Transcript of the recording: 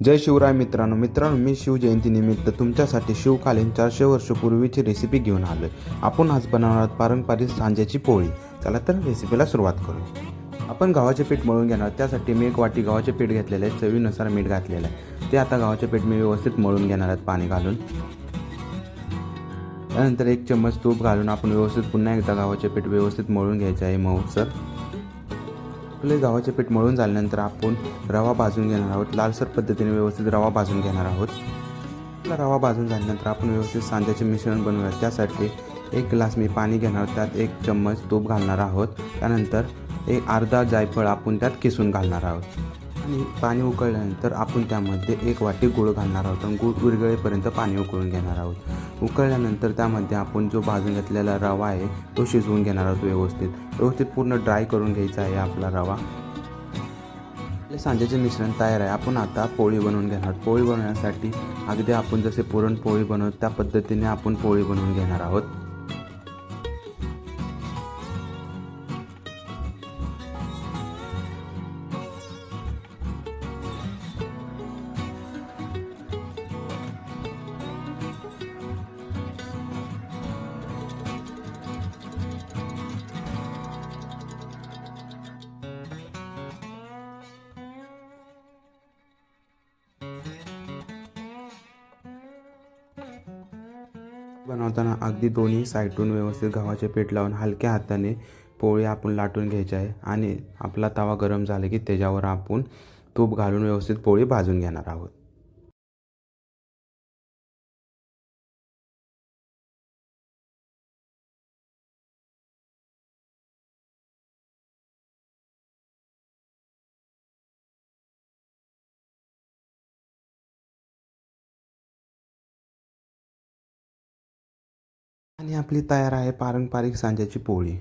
जय शिवराय मित्रांनो. मित्रांनो मी शिवजयंतीनिमित्त तुमच्यासाठी शिवकालीन चारशे वर्षपूर्वीची रेसिपी घेऊन आलो आपण आज बनवणार आहोत पारंपरिक सांज्याची पोळी. चला तर रेसिपीला सुरुवात करू. आपण गव्हाचे पीठ मळून घेणार त्यासाठी मी एक वाटी गव्हाचे पीठ घेतलेले आहे. चवीनुसार मीठ घातलेलं आहे. ते आता गव्हाचे पीठ मी व्यवस्थित मळून घेणार आहेत पाणी घालून. त्यानंतर एक चम्मच तूप घालून आपण व्यवस्थित पुन्हा एकदा गव्हाचे पीठ व्यवस्थित मळून घ्यायचे आहे. मऊसर. आपले गव्हाचे पीठ मळून झाल्यानंतर आपण रवा भाजून घेणार आहोत. लालसर पद्धतीने व्यवस्थित रवा भाजून घेणार आहोत. आपला रवा भाजून झाल्यानंतर आपण व्यवस्थित सांज्याचे मिश्रण बनवूया त्यासाठी एक ग्लास मी पाणी घेणार आहोत. त्यात एक चम्मच तूप घालणार आहोत. त्यानंतर एक अर्धा जायफळ आपण त्यात किसून घालणार आहोत. आणि पाणी उकळल्यानंतर आपण त्यामध्ये एक वाटी गूळ घालणार आहोत आणि गुळ विरगळेपर्यंत पाणी उकळून घेणार आहोत. उकळल्यानंतर त्यामध्ये आपण जो भाजून घेतलेला रवा आहे तो शिजवून घेणार आहोत व्यवस्थित. व्यवस्थित पूर्ण ड्राय करून घ्यायचा आहे आपला रवा. आपले सांजेचे मिश्रण तयार आहे. आपण आता पोळी बनवून घेणार पोळी बनवण्यासाठी अगदी आपण जसे पुरणपोळी बनवतो त्या पद्धतीने आपण पोळी बनवून घेणार आहोत. बनवताना अगदी दोन्ही साईडून व्यवस्थित गव्हाचे पीठ लावून हलक्या हाताने पोळी आपण लाटून घ्यायची आहे आणि आपला तवा गरम झाला की त्याच्यावर आपण तूप घालून व्यवस्थित पोळी भाजून घेणार आहोत. आणि आपली तयार आहे पारंपरिक सांज्याची पोळी.